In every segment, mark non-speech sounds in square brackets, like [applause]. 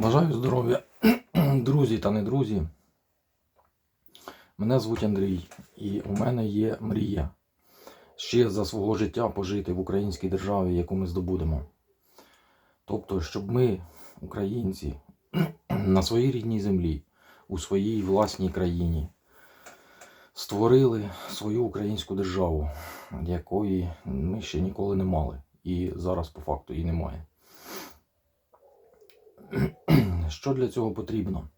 Бажаю здоров'я, [clears throat] друзі та не друзі. Мене звуть Андрій, і у мене є мрія ще за свого життя пожити в українській державі, яку ми здобудемо. Тобто, щоб ми, українці, [clears throat] на своїй рідній землі, у своїй власній країні, створили свою українську державу, якої ми ще ніколи не мали. І зараз по факту її немає. [clears throat] Що для цього потрібно?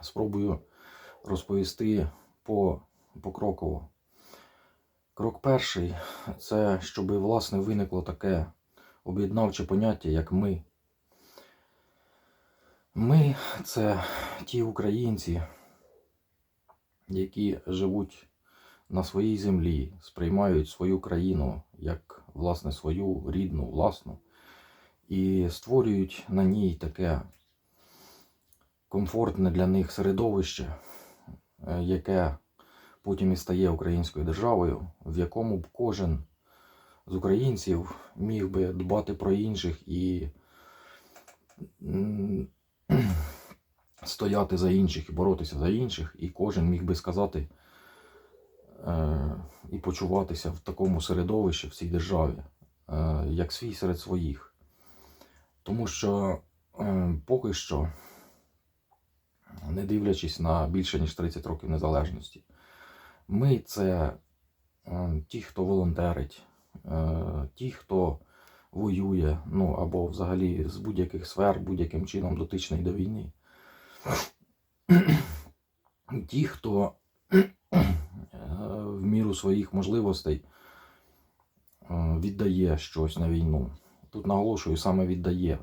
Спробую розповісти по, покроково. Крок перший це щоб власне виникло таке об'єднавче поняття, як ми. Ми це ті українці, які живуть на своїй землі, сприймають свою країну як власне свою рідну, власну і створюють на ній таке комфортне для них середовище, е, яке потім і стає українською державою, в якому б кожен з українців міг би дбати про інших і [clears throat] стояти за інших і боротися за інших, і кожен міг би сказати е, і почуватися в такому середовищі в цій державі, е, як свій серед своїх. Тому що е, поки що, не дивлячись на більше ніж 30 років незалежності, ми це е, ті, хто волонтерить, е, ті, хто воює, ну або взагалі з будь-яких сфер, будь-яким чином дотичний до війни. [clears throat] Ті, хто в міру своїх можливостей віддає щось на війну. Тут наголошую, саме віддає.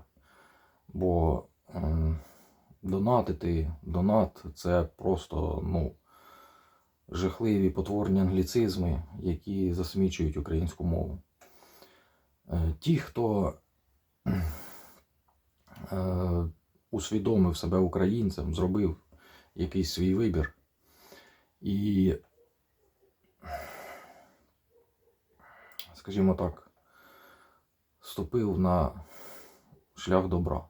Бо ем, донатити, донат це просто ну, жахливі потворні англіцизми, які засмічують українську мову. Е, ті, хто е, усвідомив себе українцем, зробив якийсь свій вибір і, скажімо так, ступив на шлях добра.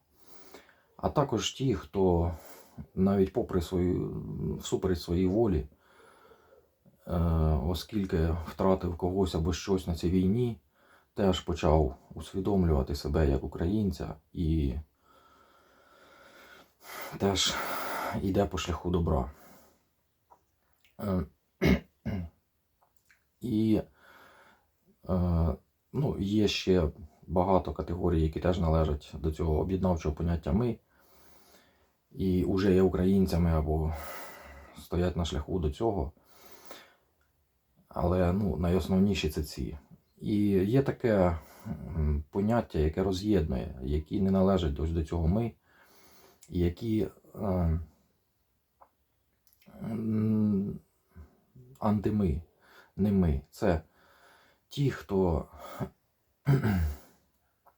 А також ті, хто навіть попри свою, всупереч своїй волі, е, оскільки втратив когось або щось на цій війні, теж почав усвідомлювати себе як українця і теж йде по шляху добра. Е, [clears throat] І е, ну, є ще багато категорій, які теж належать до цього об'єднавчого поняття ми. І вже є українцями або стоять на шляху до цього. Але ну, найосновніші це ці. І є таке поняття, яке роз'єднує, які не належать ось до цього ми, які е, антими, не ми. Це ті, хто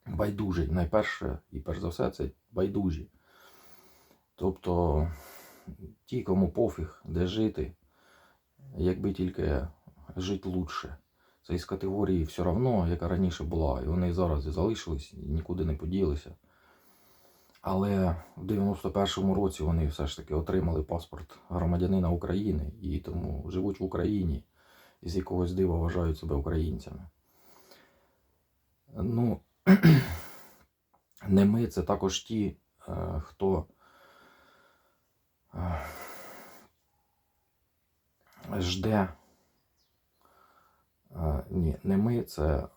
байдужий. Найперше і перш за все, це байдужі. Тобто ті, кому пофіг, де жити, якби тільки жити лучше. Це із категорії все одно, яка раніше була, і вони зараз і залишились, і нікуди не поділися. Але в 91-му році вони все ж таки отримали паспорт громадянина України і тому живуть в Україні і з якогось дива вважають себе українцями. Ну, не ми, це також ті, е, хто е, жде. Е, Ні, не ми, це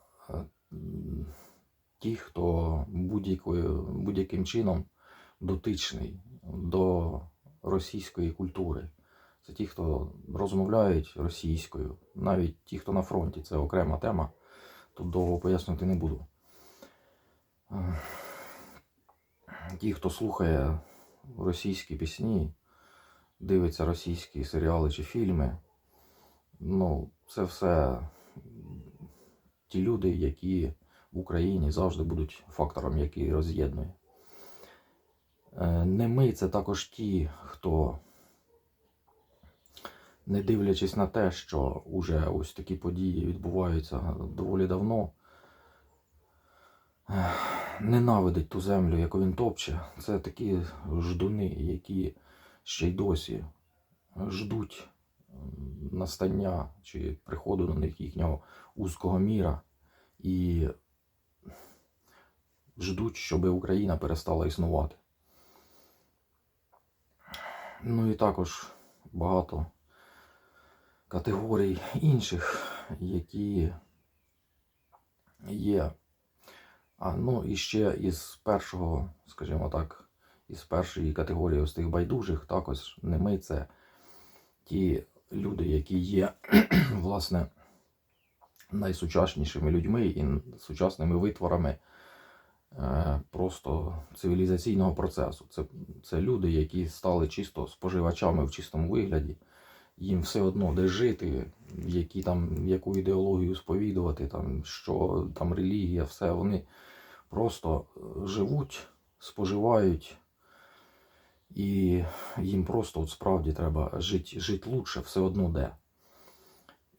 ті, хто будь-яким чином дотичний до російської культури. Це ті, хто розмовляють російською, навіть ті, хто на фронті, це окрема тема. Тут довго пояснювати не буду. Ті, хто слухає російські пісні, дивиться російські серіали чи фільми, ну, це все ті люди, які в Україні завжди будуть фактором, який роз'єднує. Е, Не ми, це також ті, хто, не дивлячись на те, що уже ось такі події відбуваються доволі давно, ненавидить ту землю, яку він топче. Це такі ждуни, які ще й досі ждуть настання чи приходу до них їхнього узкого міра і ждуть, щоб Україна перестала існувати. Ну і також багато категорій інших, які є. А ну і ще із першого, скажімо так, із першої категорії ось тих байдужих, також не ми, це ті люди, які є, [clears throat] власне, найсучаснішими людьми і сучасними витворами е, просто цивілізаційного процесу. Це, це люди, які стали чисто споживачами в чистому вигляді. Їм все одно де жити, які там, яку ідеологію сповідувати, там, що там релігія, все. Вони просто е, живуть, споживають, і їм просто от справді треба жити, жити лучше, все одно де.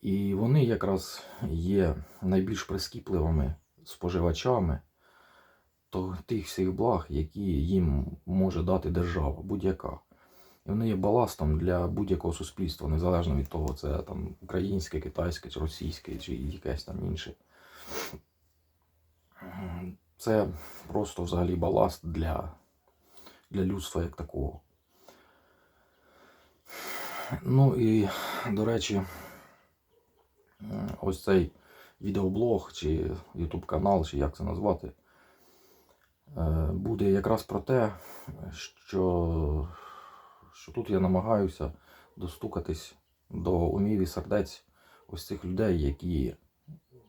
І вони якраз є найбільш прискіпливими споживачами то тих всіх благ, які їм може дати держава, будь-яка. І вони є баластом для будь-якого суспільства, незалежно від того, це там українське, китайське, чи російське, чи якесь там інше. Це просто взагалі баласт для, для людства як такого. Ну і, до речі, ось цей відеоблог чи YouTube канал, чи як це назвати, е, буде якраз про те, що, що тут я намагаюся достукатись до умів і сердець ось цих людей, які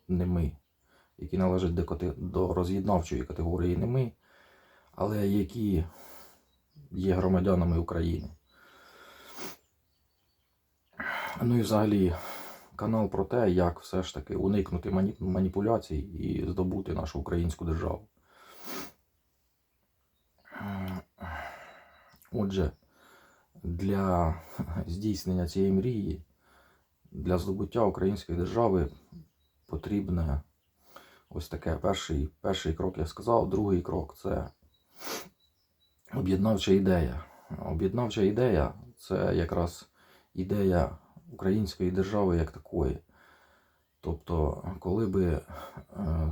не ми, які належать до, до роз'єднавчої категорії не ми, але які є громадянами України. Ну і взагалі канал про те, як все ж таки уникнути мані- маніпуляцій і здобути нашу українську державу. Отже, для здійснення цієї мрії, для здобуття української держави потрібне ось таке. Перший, перший крок я сказав, другий крок це об'єднавча ідея. Об'єднавча ідея це якраз ідея української держави як такої. Тобто, коли би е,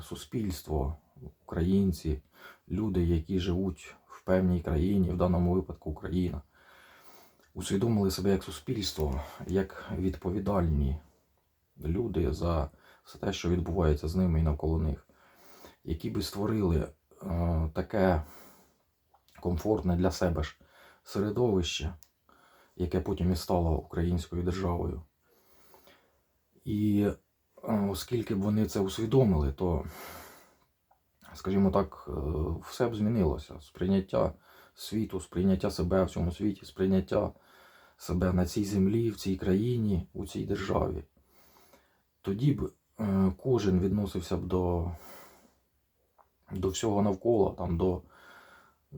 суспільство, українці, люди, які живуть в певній країні, в даному випадку Україна, усвідомили себе як суспільство, як відповідальні люди за все те, що відбувається з ними і навколо них, які би створили е, таке комфортне для себе ж середовище, яке потім і стало українською державою. І е, оскільки б вони це усвідомили, то, скажімо так, е, все б змінилося. Сприйняття світу, сприйняття себе в цьому світі, сприйняття себе на цій землі, в цій країні, у цій державі. Тоді б кожен відносився б до, до всього навколо, там, до, е,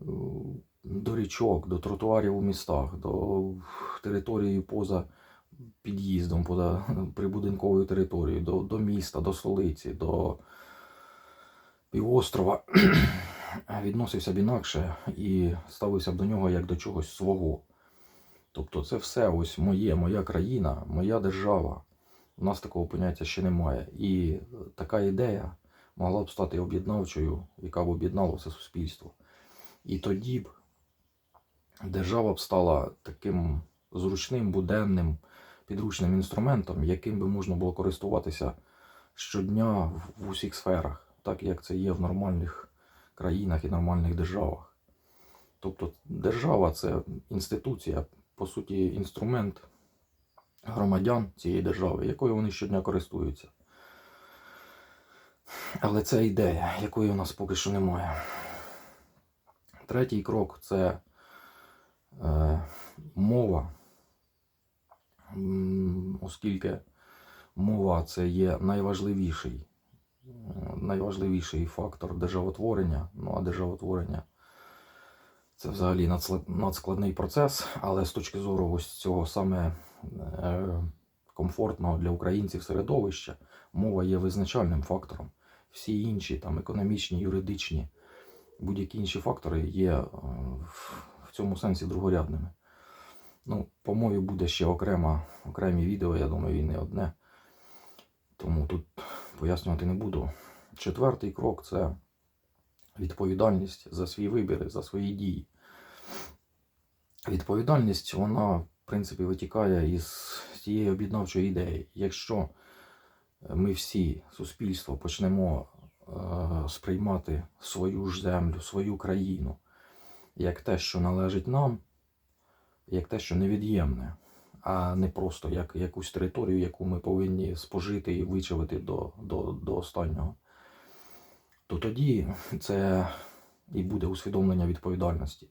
до річок, до тротуарів у містах, до території поза під'їздом, поза прибудинковою територією, до, до міста, до столиці, до півострова відносився б інакше і ставився б до нього як до чогось свого. Тобто це все ось моє, моя країна, моя держава. У нас такого поняття ще немає. І така ідея могла б стати об'єднавчою, яка б об'єднала все суспільство. І тоді б держава б стала таким зручним, буденним, підручним інструментом, яким би можна було користуватися щодня в- усіх сферах, так як це є в нормальних країнах і нормальних державах. Тобто держава це інституція, по суті, інструмент громадян цієї держави, якою вони щодня користуються. Але це ідея, якої у нас поки що немає. Третій крок це е, мова. Оскільки мова це є найважливіший, найважливіший фактор державотворення. Ну а державотворення це взагалі надскладний процес, але з точки зору ось цього саме комфортного для українців середовища, мова є визначальним фактором. Всі інші там економічні, юридичні будь-які інші фактори є е, в- цьому сенсі другорядними. Ну, по мові буде ще окрема, окремі відео, я думаю, і не одне. Тому тут пояснювати не буду. Четвертий крок це відповідальність за свій вибір, за свої дії. Відповідальність, вона, принципі, витікає із цієї об'єднавчої ідеї. Якщо ми всі, суспільство, почнемо е, сприймати свою ж землю, свою країну як те, що належить нам, як те, що невід'ємне, а не просто як якусь територію, яку ми повинні спожити і вичавити до, до, до останнього, то тоді це і буде усвідомлення відповідальності.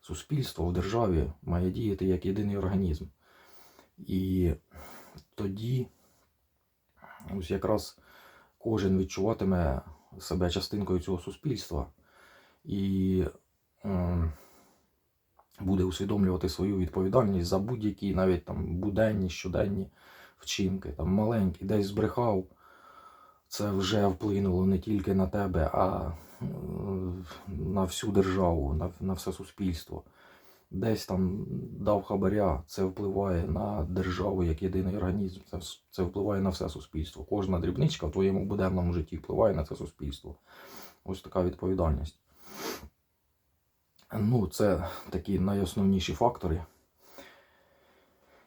Суспільство в державі має діяти як єдиний організм. І тоді ось якраз кожен відчуватиме себе частинкою цього суспільства і ем, буде усвідомлювати свою відповідальність за будь-які навіть там буденні, щоденні вчинки, там маленькі, десь збрехав. Це вже вплинуло не тільки на тебе, а е, на всю державу, на, на все суспільство. Десь там дав хабаря, це впливає на державу як єдиний організм. Це, це впливає на все суспільство. Кожна дрібничка в твоєму буденному житті впливає на це суспільство. Ось така відповідальність. Ну, це такі найосновніші фактори.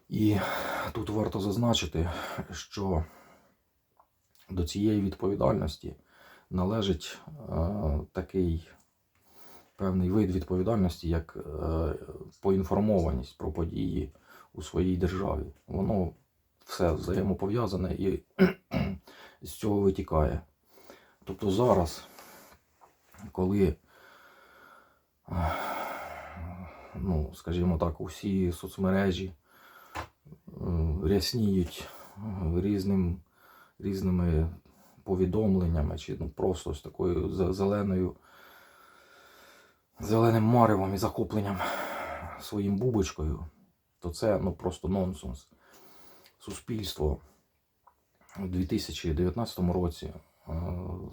І тут варто зазначити, що до цієї відповідальності належить е, такий певний вид відповідальності, як е, поінформованість про події у своїй державі. Воно все взаємопов'язане і [clears throat] з цього витікає. Тобто зараз, коли, е, ну, скажімо так, усі соцмережі е, рясніють е, різним, різними повідомленнями, чи ну, просто з такою зеленою зеленим маревом і захопленням своїм бубочкою, то це ну, просто нонсенс. Суспільство у 2019 році е,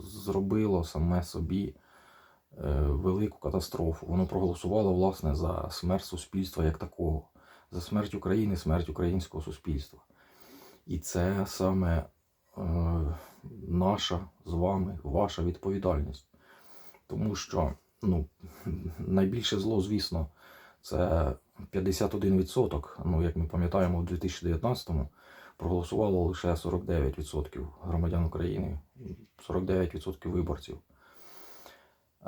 зробило саме собі е, велику катастрофу. Воно проголосувало власне за смерть суспільства як такого, за смерть України, смерть українського суспільства. І це саме наша з вами, ваша відповідальність. Тому що ну, найбільше зло, звісно, це 51%. Ну, як ми пам'ятаємо, в 2019-му проголосувало лише 49% громадян України, 49% виборців.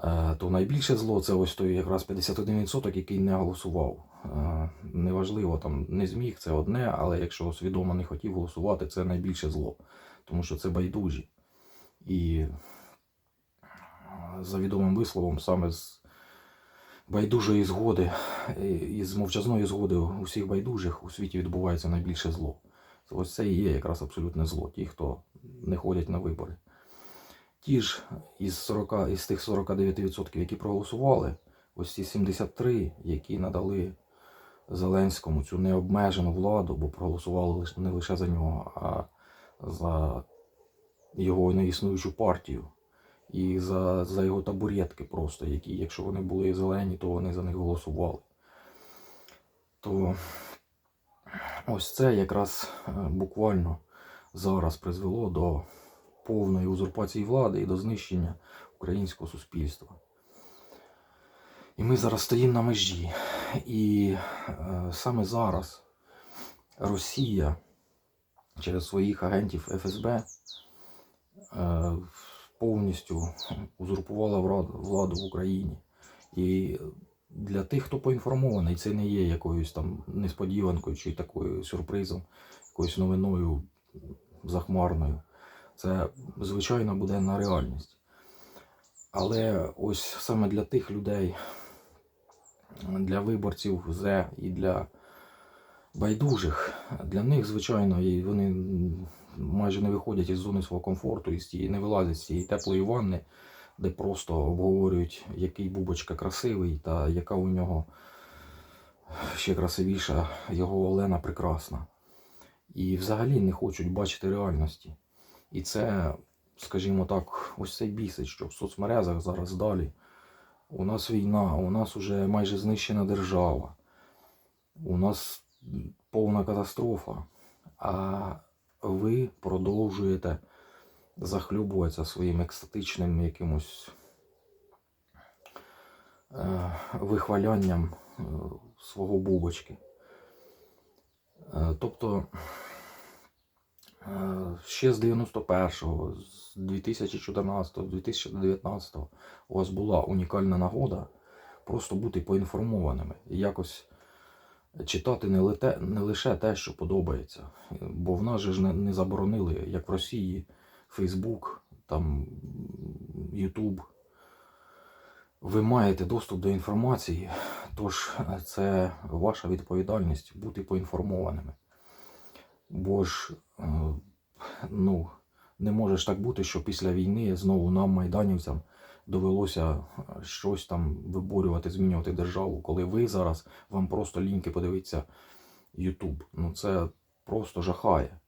Е, То найбільше зло це ось той якраз 51%, який не голосував. Е, Неважливо, там не зміг, це одне, але якщо свідомо не хотів голосувати, це найбільше зло. Тому що це байдужі. І е, за відомим висловом, саме з байдужої згоди і і з мовчазної згоди усіх байдужих у світі відбувається найбільше зло. Ось це і є якраз абсолютне зло, ті, хто не ходять на вибори. Ті ж із, 40, із тих 49%, які проголосували, ось ці 73, які надали Зеленському цю необмежену владу, бо проголосували не лише за нього, а за його неіснуючу партію і за, за його табуретки просто, які, якщо вони були зелені, то вони за них голосували. То ось це якраз е, буквально зараз призвело до повної узурпації влади і до знищення українського суспільства. І ми зараз стоїмо на межі. І е, саме зараз Росія через своїх агентів ФСБ е, повністю узурпувала владу в Україні. І для тих, хто поінформований, це не є якоюсь там несподіванкою чи такою сюрпризом, якоюсь новиною захмарною. Це звичайно буденна реальність. Але ось саме для тих людей, для виборців ЗЕ і для байдужих, для них, звичайно, і вони майже не виходять із зони свого комфорту, цієї, не вилазять з цієї теплої ванни, де просто обговорюють, який бубочка красивий та яка у нього ще красивіша його Олена прекрасна. І взагалі не хочуть бачити реальності. І це, скажімо так, ось цей бісить, що в соцмережах зараз далі У нас війна, у нас уже майже знищена держава. У нас повна катастрофа. А ви продовжуєте захлюбуватися своїм екстатичним якимось е, вихвалянням е, свого бубочки. Е, Тобто ще з 91-го, з 2014-го, 2019-го у вас була унікальна нагода просто бути поінформованими і якось читати не, лите, не лише те, що подобається. Бо в нас же ж не, не заборонили, як в Росії, Фейсбук, там Ютуб. Ви маєте доступ до інформації, тож це ваша відповідальність бути поінформованими. Бо ж е, ну, не може ж так бути, що після війни знову нам, майданівцям, довелося е, щось там виборювати, змінювати державу, коли ви зараз вам просто ліньки подивитися Ютуб. Ну це просто жахає.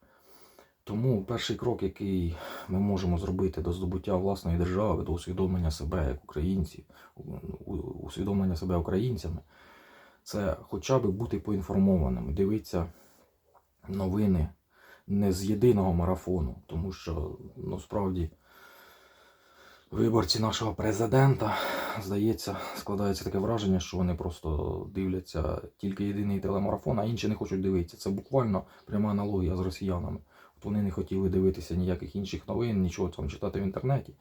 Тому перший крок, який ми можемо зробити до здобуття власної держави, до усвідомлення себе як українців, усвідомлення себе українцями, це хоча б бути поінформованими, дивитися новини не з єдиного марафону, тому що ну, справді виборці нашого президента, здається, складається таке враження, що вони просто дивляться тільки єдиний телемарафон, а інші не хочуть дивитися. Це буквально пряма аналогія з росіянами. От вони не хотіли дивитися ніяких інших новин, нічого там читати в інтернеті.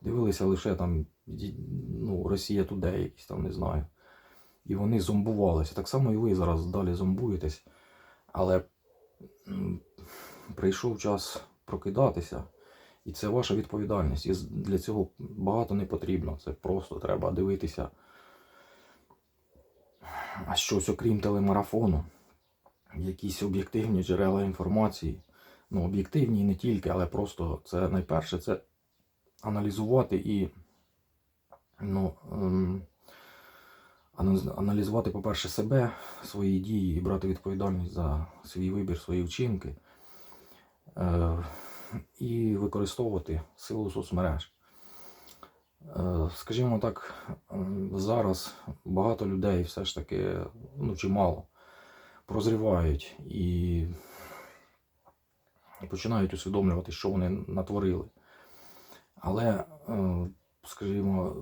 Дивилися лише там ну, Росія Тудей, якісь там не знаю. І вони зомбувалися. Так само і ви зараз далі зомбуєтесь. Але прийшов час прокидатися, і це ваша відповідальність. І для цього багато не потрібно. Це просто треба дивитися а щось окрім телемарафону, якісь об'єктивні джерела інформації. Ну, об'єктивні і не тільки, але просто це найперше це аналізувати і ну, ем, аналізувати, по-перше, себе, свої дії і брати відповідальність за свій вибір, свої вчинки. Е, і використовувати силу соцмереж. Е, Скажімо так, зараз багато людей все ж таки, ну чимало, прозрівають і, починають усвідомлювати, що вони натворили. Але, е, скажімо,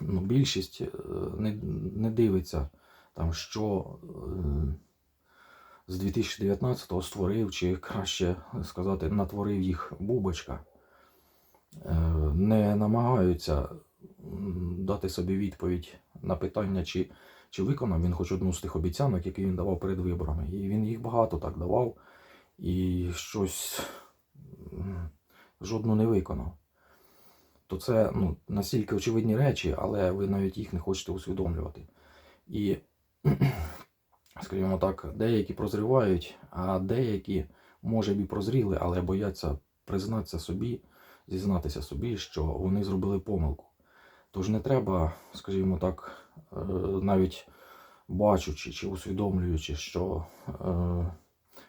ну, більшість е, не, не дивиться, там, що з 2019-го створив, чи краще сказати, натворив їх бубочка. Е, Не намагаються дати собі відповідь на питання, чи, чи виконав він хоч одну з тих обіцянок, які він давав перед виборами. І він їх багато так давав, і щось жодну не виконав. То це ну, настільки очевидні речі, але ви навіть їх не хочете усвідомлювати. І скажімо так, деякі прозрівають, а деякі, може б і прозріли, але бояться признатися собі, зізнатися собі, що вони зробили помилку. Тож не треба, скажімо так, е, навіть бачучи чи усвідомлюючи, що е,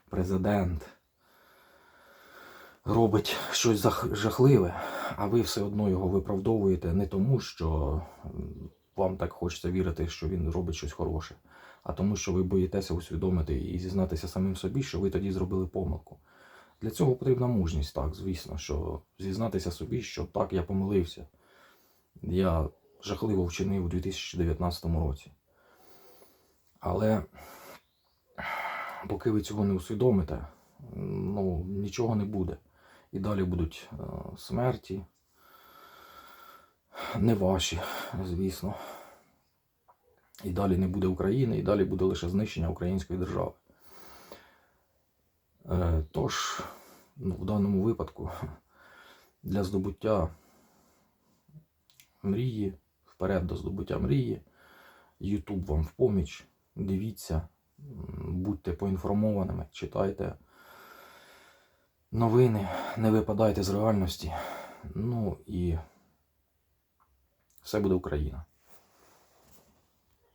президент робить щось жахливе, а ви все одно його виправдовуєте не тому, що вам так хочеться вірити, що він робить щось хороше, а тому, що ви боїтеся усвідомити і зізнатися самим собі, що ви тоді зробили помилку. Для цього потрібна мужність, так, звісно, що зізнатися собі, що так, я помилився. Я жахливо вчинив у 2019 році. Але поки ви цього не усвідомите, ну, нічого не буде. І далі будуть е, смерті. Не ваші, звісно. І далі не буде України, і далі буде лише знищення української держави. Е, Тож, ну, в даному випадку, для здобуття мрії, вперед до здобуття мрії, YouTube вам в поміч. Дивіться, будьте поінформованими, читайте новини, не випадайте з реальності. Ну і все буде Україна.